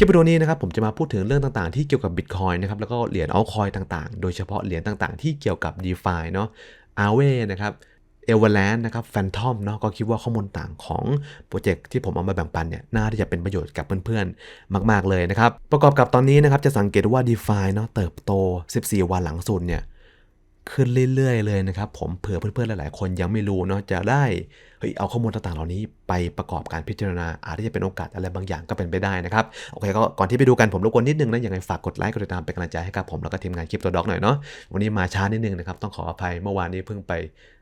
คลิปวิดีโอนี้นะครับผมจะมาพูดถึงเรื่องต่างๆ ที่เกี่ยวกับ Bitcoin นะครับแล้วก็เหรียญ a l t c o i ต่างๆ โดยเฉพาะเหรียญต่างๆ ที่เกี่ยวกับ DeFi เนาะ Aave นะครับ e v e r l a n d นะครับ Phantom เนาะก็คิดว่าข้อมูลต่างของโปรเจกต์ที่ผมเอามาแบ่งปันเนี่ยน่าที่จะเป็นประโยชน์กับเพื่อนๆ มาก ๆเลยนะครับประกอบกับตอนนี้นะครับจะสังเกตว่า DeFi เนาะเติบโต 14 วันหลังสุดเนี่ย ขึ้นเรื่อยๆ เลยนะครับ ผมเผื่อเพื่อนๆ หลายๆ คนยังไม่รู้เนาะจะได้เฮ้ยเอาข้อมูลต่างๆ เหล่านี้ไปประกอบการพิจารณาอาจจะเป็นโอกาสอะไรบางอย่างก็เป็นไปได้นะครับโอเคก็ก่อนที่ไปดูกันผมรบกวนนิดนึงนะยังไงฝากกดไลค์กดติดตามเป็นกำลังใจให้กับผมแล้วก็ทีมงานคลิปตัวด็อกหน่อยเนาะวันนี้มาช้านิดนึงนะครับต้องขออภัยเมื่อวานนี้เพิ่งไป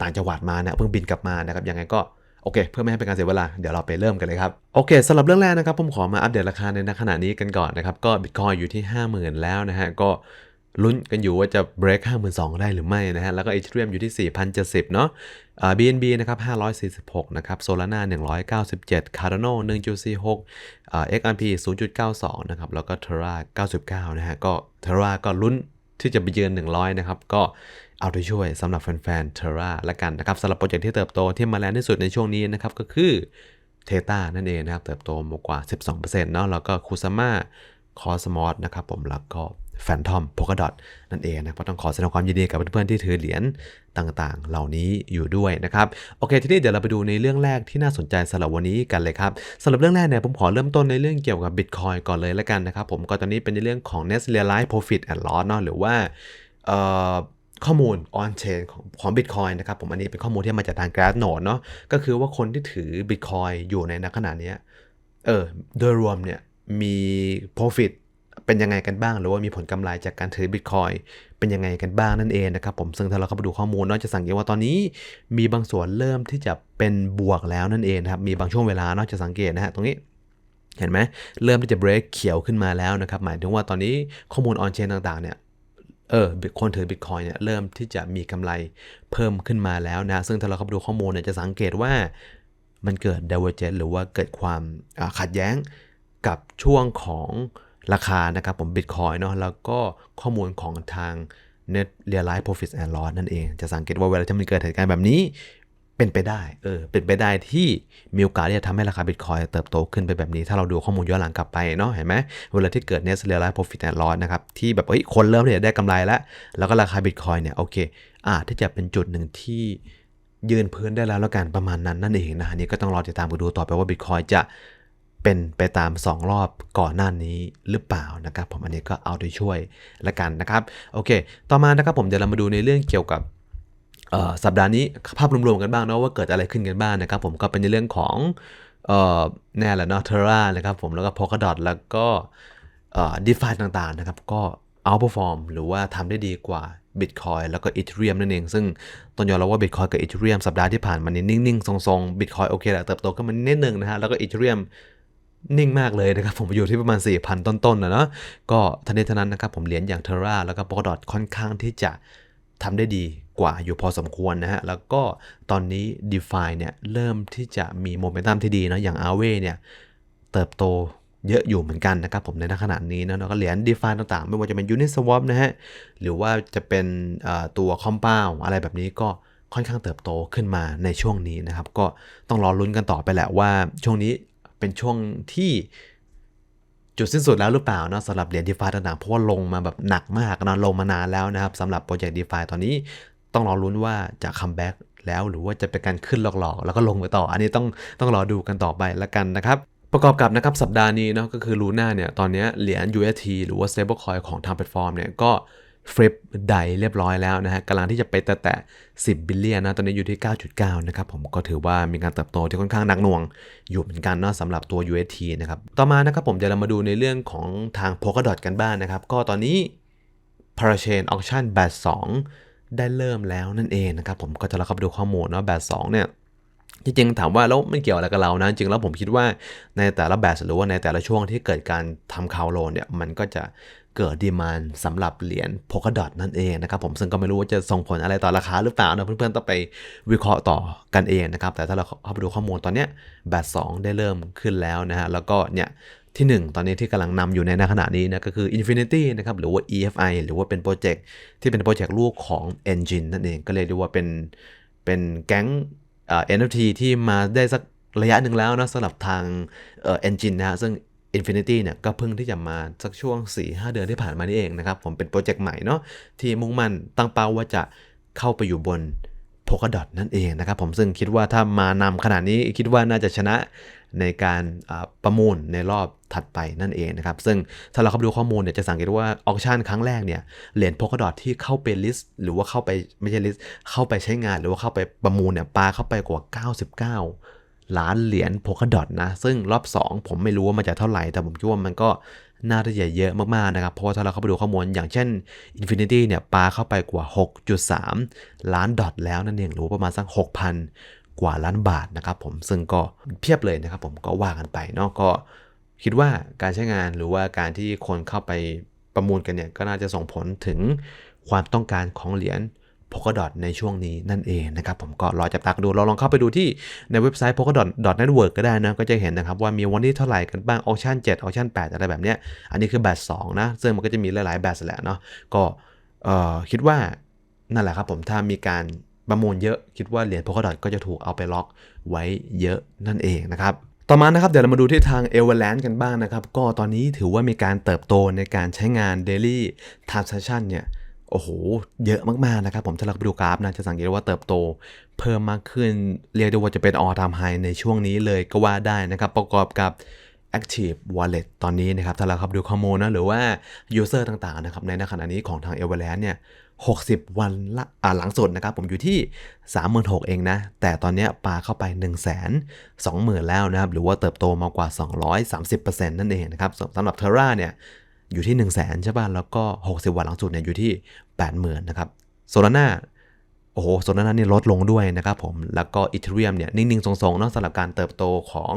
ต่างจังหวัดมานะเพิ่งบินกลับมานะครับยังไงก็โอเค เพื่อไม่ให้เป็นการเสียเวลา เดี๋ยวเราไปเริ่มกันเลยครับโอเคสำหรับเรื่องแรกนะครับผมขอมาอัปเดตราคาในขณะนี้กันก่อนนะครับก็บิตคอยอยู่ที่ 50,000 แล้วนะฮะก็ ลุ้นกันอยู่ว่าจะ break 52,000 ได้หรือไม่นะฮะ แล้วก็อีเทเรียมอยู่ที่ 4,070 เนาะอ่า BNB นะครับ 546 นะครับ Solana 197 Cardano 1.46อ่า XRP 0.92 นะครับ แล้วก็ Terra 99 นะฮะ ก็ Terra ก็ลุ้นที่จะไปเยือน 100 นะครับ ก็เอาใจช่วยสำหรับแฟนๆ Terra ละกันนะครับสำหรับโปรเจกต์ที่เติบโตที่มาแรงที่สุดในช่วงนี้นะครับ ก็คือ Theta นั่นเองนะครับ เติบโตมากกว่า 12%เนาะ แล้วก็ Kusama Cosmos นะครับผม แล้วก็ Phantom Polkadot นั่นเองนะก็ต้องขอแสดงความยินดีกับเพื่อนๆที่ถือเหรียญต่างๆ เหล่านี้อยู่ด้วยนะครับโอเค ทีนี้เดี๋ยวเราไปดูในเรื่องแรกที่น่าสนใจสำหรับวันนี้กันเลยครับสำหรับเรื่องแรกเนี่ยผมขอเริ่มต้นในเรื่องเกี่ยวกับ Bitcoin ก่อนเลยแล้วกันนะครับผมก็ตอนนี้เป็นในเรื่องของ Net Realized Profit and Loss เนาะหรือว่าข้อมูล on chain ของของ Bitcoin นะครับผมอันนี้เป็นข้อมูลที่มาจากทาง Glassnode เนาะก็คือว่าคนที่ถือ Bitcoin อยู่ในณขณะนี้เออโดยรวมเนี่ยมี profit เป็นยังไงกันบ้าง หรือว่ามีผลกำไรจากการถือ Bitcoin เป็นยังไงกันบ้างนั่นเองนะครับผมซึ่งถ้าเราเข้าไปดูข้อมูลเนาะจะสังเกตว่าตอนนี้ มีบางส่วนเริ่มที่จะเป็นบวกแล้วนั่นเองครับมีบางช่วงเวลาเนาะจะสังเกตนะฮะตรงนี้เห็นไหมเริ่มที่จะ break เขียวขึ้นมาแล้วนะครับหมายถึงว่าตอนนี้ข้อมูล on chain ต่างๆเนี่ยเออคนถือ Bitcoin เนี่ยเริ่มที่จะมีกำไรเพิ่มขึ้นมาแล้วนะซึ่งถ้าเราเข้าไปดูข้อมูลเนี่ยจะสังเกตว่ามันเกิด divergence หรือว่าเกิดความขัดแย้งกับช่วงของ ราคานะครับผม Bitcoin เนาะแล้วก็ข้อมูลของทาง Net Realized Profit and Loss นั่นเอง จะสังเกตว่าเวลาที่มันเกิดเหตุการณ์แบบนี้เป็นไปได้เออเป็นไปได้ที่มีโอกาสที่จะทำให้ราคา Bitcoin เติบโตขึ้นไปแบบนี้ ถ้าเราดูข้อมูลย้อนหลังกลับไปเนาะเห็นไหมเวลาที่เกิด Net Realized Profit and Loss นะครับที่แบบเฮ้ยคนเริ่มที่จะได้กำไรแล้ว แล้วก็ราคา Bitcoin เนี่ยโอเคอาจที่จะเป็นจุดหนึ่งที่ยืนพื้นได้แล้วแล้วกันประมาณนั้นนั่นเองนะอันนี้ก็ต้องรอติดตามกันดูต่อไปว่า Bitcoin จะ เป็นไปตาม 2 รอบก่อนหน้านี้หรือเปล่านะครับ ผมอันนี้ก็เอาโดยช่วยละกันนะครับโอเค ต่อมานะครับผมเดี๋ยวเรามาดูในเรื่องเกี่ยวกับสัปดาห์นี้ภาพรวมๆกันบ้างเนาะว่าเกิดอะไรขึ้นกันบ้างนะครับ ผมก็เป็นในเรื่องของแน่แหละเนาะเทรานะครับผมแล้วก็ Polkadot แล้วก็ดีฟาต่างๆนะครับ ก็ outperform หรือว่าทำได้ดีกว่า Bitcoin แล้วก็ Ethereum นั่นเอง ซึ่งต้องยอมรับว่า Bitcoin กับ Ethereum สัปดาห์ที่ผ่านมานี่นิ่งๆ ทรงๆ Bitcoin โอเคแหละเติบโตขึ้นมานิดนึงนะฮะแล้วก็ Ethereum นิ่งมากเลยนะครับ ผมอยู่ที่ประมาณ 4,000 ต้นๆนะเนาะก็ทันทีทันนั้นนะครับ ผมเหรียญอย่าง Terra แล้วก็ Polkadot ค่อนข้างที่จะทำได้ดีกว่าอยู่พอสมควรนะฮะ แล้วก็ตอนนี้ DeFi เนี่ยเริ่มที่จะมีโมเมนตัมที่ดีนะอย่าง Aave เนี่ยเติบโตเยอะอยู่เหมือนกันนะครับผมในขณะนี้นะแล้วก็เหรียญ DeFi ต่างๆ ไม่ว่าจะเป็น Uniswap นะฮะ หรือว่าจะเป็นตัว Compound อะไรแบบนี้ก็ค่อนข้างเติบโตขึ้นมาในช่วงนี้นะครับ ก็ต้องรอลุ้นกันต่อไปแหละว่าช่วงนี้ เป็นช่วงที่จุดสิ้นสุดแล้วหรือเปล่านะสำหรับเหรียญดีฟาต่างๆเพราะว่าลงมาแบบหนักมากนะลงมานานแล้วนะครับสำหรับโปรเจกต์ดีฟาตอนนี้ต้องรอลุ้นว่าจะคัมแบ็กแล้วหรือว่าจะเป็นการขึ้นหลอกๆ แล้วก็ลงไปต่อ อันนี้ต้องต้องรอดูกันต่อไปแล้วกันนะครับ ประกอบกับนะครับสัปดาห์นี้เนาะก็คือลูน่าเนี่ยตอนนี้เหรียญ UST หรือว่า stablecoin ของทางแพลตฟอร์มเนี่ยก็ ฟลิปไดเรียบร้อยแล้วนะฮะกำลังที่จะไปแต่แต่ 10 บิลเลียนนะ ตอนนี้อยู่ที่ 9.9 นะครับ ผมก็ถือว่ามีการเติบโตที่ค่อนข้างหนักหน่วง อยู่เหมือนกันเนาะสำหรับตัว UST นะครับ ต่อมานะครับผมเดี๋ยวเรามาดูในเรื่องของทาง Polkadot กันบ้างนนะครับ ก็ตอนนี้ Parachain Auction Batch 2ได้เริ่มแล้วนั่นเองนะครับ ผมก็จะเราเข้าไปดูข้อมูลเนาะ Batch 2เนี่ยจริงๆถามว่าแล้วมันเกี่ยวอะไรกับเรานะ จริงแล้วผมคิดว่าในแต่ละแบบหรือว่าในแต่ละช่วงที่เกิดการทำคาวโลนเนี่ยมันก็จะ เกิดดีมานสำหรับเหรียญโพกดอทนั่นเองนะครับผมซึ่งก็ไม่รู้ว่าจะส่งผลอะไรต่อราคาหรือเปล่านะเพื่อนๆต้องไปวิเคราะห์ต่อกันเองนะครับ แต่ถ้าเราเข้าไปดูข้อมูลตอนนี้แบต2ได้เริ่มขึ้นแล้วนะฮะแล้วก็เนี่ยที่ 1 ตอนนี้ที่กำลังนำอยู่ในขณะนี้นะก็คือ Infinity นะครับหรือว่า EFI หรือว่าเป็นโปรเจกต์ที่เป็นโปรเจกต์ลูกของ Engine นั่นเองก็เรียกได้ว่าเป็นเป็นแก๊งเอ่อ NFT ที่มาได้สักระยะหนึ่งแล้วนะสำหรับทางเอ่อ Engine นะฮะซึ่ง Infinity เนี่ยก็เพิ่งที่จะมาสักช่วง 4-5 เดือนที่ผ่านมานี่เองนะครับ ผมเป็นโปรเจกต์ใหม่เนาะที่มุ่งมั่นตั้งเป้าว่าจะเข้าไปอยู่บน Polkadot นั่นเองนะครับผมซึ่งคิดว่าถ้ามานำขนาดนี้คิดว่าน่าจะชนะในการประมูลในรอบถัดไปนั่นเองนะครับ ซึ่งถ้าเราเข้าไปดูข้อมูลเนี่ยจะสังเกตว่าออคชั่นครั้งแรกเนี่ยเหรียญ Polkadot ที่เข้าไปลิสต์หรือว่าเข้าไปไม่ใช่ลิสต์เข้าไปใช้งานหรือว่าเข้าไปประมูลเนี่ยปาเข้าไปกว่า 99 ล้านเหรียญ Polkadot นะ ซึ่งรอบ 2 ผมไม่รู้ว่ามันจะเท่าไหร่ แต่ผมคิดว่ามันก็น่าจะเยอะมากๆนะครับ เพราะว่าถ้าเราเข้าไปดูข้อมูลอย่างเช่น Infinity เนี่ยปาเข้าไปกว่า 6.3 ล้านดอทแล้วนั่นเองหรือประมาณสัก 6,000 กว่าล้านบาทนะครับผมซึ่งก็เพียบเลยนะครับผมก็ว่ากันไปเนาะก็คิดว่าการใช้งานหรือว่าการที่คนเข้าไปประมูลกันเนี่ยก็น่าจะส่งผลถึงความต้องการของเหรียญ Polkadot ในช่วงนี้นั่นเองนะครับ ผมก็รอจับตาดูเราลองเข้าไปดูที่ในเว็บไซต์ Polkadot Network ก็ได้นะ ก็จะเห็นนะครับว่ามีวันที่เท่าไหร่กันบ้างออ c ชั่น7ออ c ชั่น8 อะไรแบบเนี้ย อันนี้คือแบต2นะ ซึ่งมันก็จะมีหลายๆแบตแหละเนาะก็คิดว่านั่นแหละครับผมถ้ามีการประมูลเยอะคิดว่าเหรียญ Polkadot ก็จะถูกเอาไปล็อกไว้เยอะนั่นเองนะครับต่อมานะครับเดี๋ยวเรามาดูที่ทาง e v e r l a n d กันบ้างนะครับ ก็ตอนนี้ถือว่ามีการเติบโตในการใช้งาน Daily Transaction เนี่ย โอ้โห เยอะมากๆนะครับ ผมถ้าเราไปดูกราฟนะ จะสังเกตว่าเติบโตเพิ่มมากขึ้น เรียกได้ว่าจะเป็น all time high ในช่วงนี้เลยก็ว่าได้นะครับ ประกอบกับ Active Wallet ตอนนี้นะครับ ถ้าเราเข้าไปดูข้อมูลนะหรือว่า User ต่างๆนะครับ ในขณะนี้ของทาง e v e r a n d เนี่ย 60 วันละหลังสุดนะครับ ผมอยู่ที่ 36,000เองนะ แต่ตอนนี้ปาเข้าไป 1 2 0 0 0 0 แล้วนะครับ หรือว่าเติบโตมากว่า 230%นั่นเองนะครับสำหรับ Terra เนี่ย อยู่ที่ 1 0 0 0 0แสนใช่ป่ะแล้วก็ 60 วันหลังสุดเนี่ยอยู่ที่ 80,000นะครับโซลาร่าโอ้โหโซลาร่านี่ลดลงด้วยนะครับผม แล้วก็อีเทเรียมเนี่ยนิ่งๆทรงๆเนาะสำหรับการเติบโตของ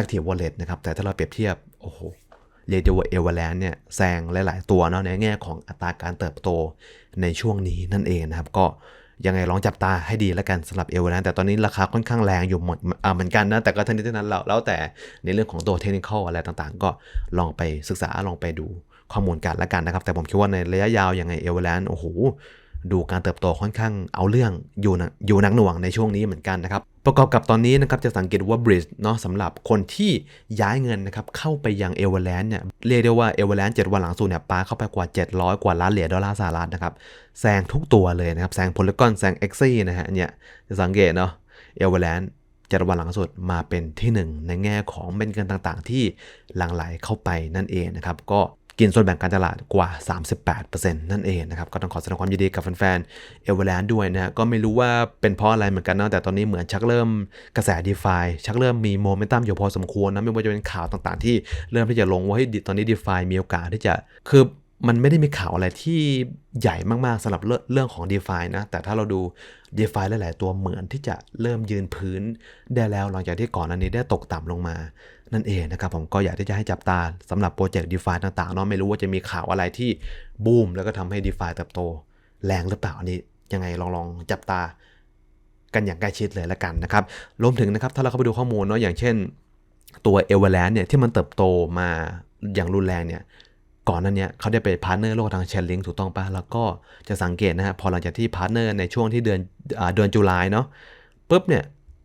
Active Wallet นะครับ แต่ถ้าเราเปรียบเทียบ โอ้โหเรด้ว่าเอเวอร์แลนด์เนี่ยแซงหลาย ๆ ตัวเนาะในแง่ของอัตราการเติบโตในช่วงนี้นั่นเองนะครับ ก็ ยังไงลองจับตาให้ดีแล้วกันสำหรับเอวแลนด์แต่ตอนนี้ราคาค่อนข้างแรงอยู่หมดเหมือนกันนะ แต่ก็ทั้งนี้ทั้งนั้นแล้วแต่ในเรื่องของตัวเทคนิคอะไรต่างๆ ก็ลองไปศึกษาลองไปดูข้อมูลกันแล้วกันนะครับ แต่ผมคิดว่าในระยะยาวยังไงเอเวอร์แลนด์โอ้โห ดูการเติบโตค่อนข้างเอาเรื่องอยู่นะอยู่นักหน่วงในช่วงนี้เหมือนกันนะครับ ประกอบกับตอนนี้นะครับจะสังเกตว่าบริดจ์เนาะสำหรับคนที่ย้ายเงินนะครับเข้าไปยังเอเวอร์แลนด์เนี่ยเรียกได้ว่าเอเวอร์แลนด์เวันหลังสุดเนี่ยปาเข้าไปกว่า 700 กว่าล้านเหรียญดอลลาร์สหรัฐนะครับแซงทุกตัวเลยนะครับแซงโพลกอนแซงเอ็กซี่นะฮะเนี่ยจะสังเกตเนาะเอเวอร์แลนด์เจ็ดวันหลังสุดมาเป็นที่ 1 ในแง่ของเม็ดเงินต่างๆ ที่หลั่งไหลเข้าไปนั่นเองนะครับก็ กินส่วนแบ่งการตลาดกว่า 38%นั่นเองนะครับ ก็ต้องขอแสดงความยินดีกับแฟนๆเอเวอร์แลนด์ด้วยนะก็ไม่รู้ว่าเป็นเพราะอะไรเหมือนกันนะแต่ตอนนี้เหมือนชักเริ่มกระแสดีฟาชักเริ่มมีโมเมนตัมอยู่พอสมควรนะไม่ว่าจะเป็นข่าวต่างๆ ที่เริ่มที่จะลงว่าให้ตอนนี้ดีฟามีโอกาสที่จะคือ มันไม่ได้มีข่าวอะไรที่ใหญ่มากๆสำหรับเรื่องของ d e f านะ แต่ถ้าเราดู d e f าหลาย ๆ ตัวเหมือนที่จะเริ่มยืนพื้น ได้แล้วหลังจากที่ก่อนอันนี้ได้ตกต่ำลงมา นั่นเองนะครับผมก็อยากที่จะให้จับตาสำหรับโปรเจกต์ d e f าต่าง ๆ เนาะไม่รู้ว่าจะมีข่าวอะไรที่บูมแล้วก็ทำให้ d e f าเติบโต แรงหรือเปล่าอันนี้ ยังไงลองลองจับตา กันอย่างใกล้ชิดเลยละกันนะครับรวมถึงนะครับถ้าเราเข้าไปดูข้อมูลเนาะอย่างเช่น ตัวเอเวอร์แลนด์เนี่ยที่มันเติบโตมาอย่างรุนแรงเนี่ย ก่อนนั้นเนี่ยเขาได้ไปพาร์เนอร์โลกทางเชนลิงถูกต้องปะแล้วก็จะสังเกตนะฮะพอหลังจากที่พาร์เนอร์ในช่วงที่เดือนเดือนจุลายเนาะปุ๊บเนี่ย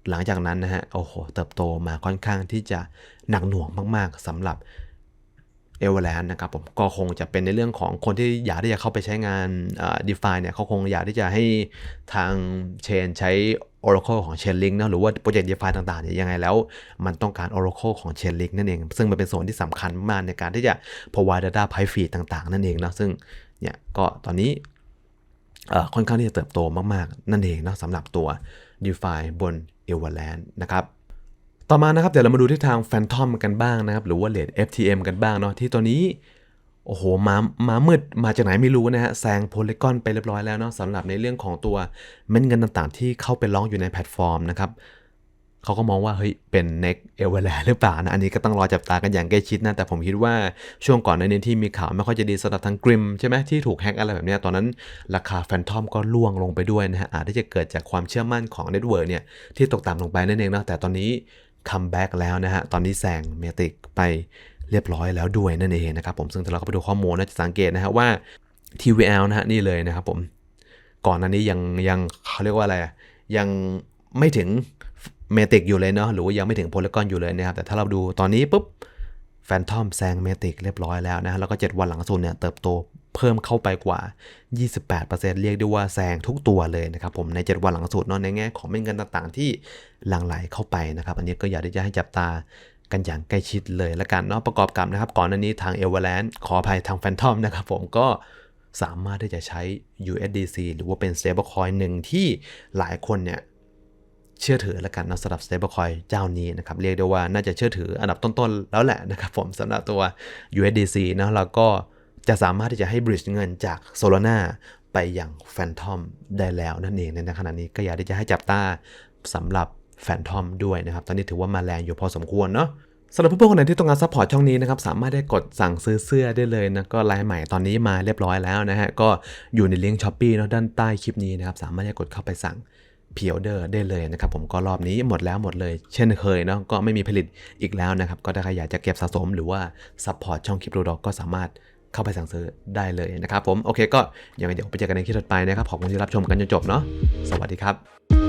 หลังจากนั้นนะฮะโอ้โหเติบโตมาค่อนข้างที่จะหนักหน่วงมาก ๆสำหรับเอเวอร์แลนด์นะครับผมก็คงจะเป็นในเรื่องของคนที่อยากที่จะเข้าไปใช้งานดีฟาเนี่ยเขาคงอยากที่จะให้ทางเชนใช้ Oracle ของ Chainlink นะหรือว่าโปรเจกต์ DeFi ต่างๆเนี่ยยังไงแล้ว มันต้องการ Oracle ของ Chainlink นั่นเอง ซึ่งมันเป็นส่วนที่สำคัญมากในการที่จะ provide data pipe feed ต่างๆ นั่นเองนะซึ่งเนี่ยก็ตอนนี้ค่อนข้างที่จะเติบโตมากๆ นั่นเองนะสำหรับตัว DeFi บน Everland นะครับต่อมานะครับเดี๋ยวเรามาดูที่ทาง Phantom กันบ้างนะครับหรือว่าเลท FTM กันบ้างเนาะที่ตัวนี้ โอ้โหมามามืดมาจากไหนไม่รู้นะฮะแซงโพลีกอนไปเรียบร้อยแล้วเนาะสำหรับในเรื่องของตัวเม็ดเงินต่างๆ ที่เข้าไปร้องอยู่ในแพลตฟอร์มนะครับเขาก็มองว่าเฮ้ยเป็น next e v e r l a n d หรือเปล่านะอันนี้ก็ต้องรอจับตากันอย่างใกล้ชิดนะแต่ผมคิดว่าช่วงก่อนในนี้ที่มีข่าวไม่ค่อยจะดีสำหรับทางกริมใช่ไหมที่ถูกแฮกอะไรแบบนี้ตอนนั้นราคาแฟนทอมก็ล่วงลงไปด้วยนะฮะอาจจะเกิดจากความเชื่อมั่นของเน็ตเวิร์กเนี่ยที่ตกต่ำลงไปนั่นเองนะแต่ตอนนี้คัมแบ็กแล้วนะฮะตอนนี้แซงเมติกไป เรียบร้อยแล้วด้วยนั่นเองนะครับผมซึ่งถ้าเราก็ไปดูข้อมูลนะจะสังเกตนะฮะว่า TVL นะฮะนี่เลยนะครับผมก่อนหน้านี้ยังยังเขาเรียกว่าอะไรยังไม่ถึงเมติกอยู่เลยเนาะหรือว่ายังไม่ถึงโพลีกอนอยู่เลยนะครับแต่ถ้าเราดูตอนนี้ปุ๊บ Phantom แซงเมติกเรียบร้อยแล้วนะแล้วก็ 7 วันหลังสุดเนี่ยเติบโตเพิ่มเข้าไปกว่า 28%เรียกได้ว่าแซงทุกตัวเลยนะครับผมใน 7 วันหลังสุดเนาะในแง่ของเม็ดเงินต่างๆ ที่หลั่งไหลเข้าไปนะครับ อันนี้ก็อยากที่จะให้จับตา กันอย่างใกล้ชิดเลยละกันเนาะประกอบกับนะครับ ก่อนหน้านี้ทาง e v e r l a n d ขออภัยทาง Phantom นะครับผมก็สามารถที่จะใช้ USDC หรือว่าเป็น stablecoin หนึ่งที่หลายคนเนี่ยเชื่อถือแล้วกันนะสำหรับ stablecoin เจ้านี้นะครับ เรียกได้ว่าน่าจะเชื่อถืออันดับต้นๆ แล้วแหละนะครับผมสำหรับตัว USDC นะแล้วก็จะสามารถที่จะให้ bridge เงินจาก Solana ไปยัง Phantom ได้แล้วนั่นเองในขณะนี้ก็อยากที่จะให้จับตาสำหรับ Phantom ด้วยนะครับ ตอนนี้ถือว่ามาแรงอยู่พอสมควรเนาะสำหรับเพื่อนๆคนไหนที่ต้องการซัพพอร์ตช่องนี้นะครับสามารถได้กดสั่งซื้อเสื้อได้เลยนะก็ลายใหม่ตอนนี้มาเรียบร้อยแล้วนะฮะก็อยู่ในลิงก์ช้อปปี้เนาะด้านใต้คลิปนี้นะครับสามารถจะกดเข้าไปสั่งเพิออเดอร์ได้เลยนะครับผมก็รอบนี้หมดแล้วหมดเลย เช่นเคยเนาะก็ไม่มีผลิตอีกแล้วนะครับก็ถ้าใครอยากจะเก็บสะสมหรือว่าซัพพอร์ตช่องคลิปโรดอกก็สามารถเข้าไปสั่งซื้อได้เลยนะครับผมโอเคก็ยังไงเดี๋ยวไปเจอกันในคลิปถัดไปนะครับขอบคุณที่รับชมกันจนจบเนาะสวัสดีครับ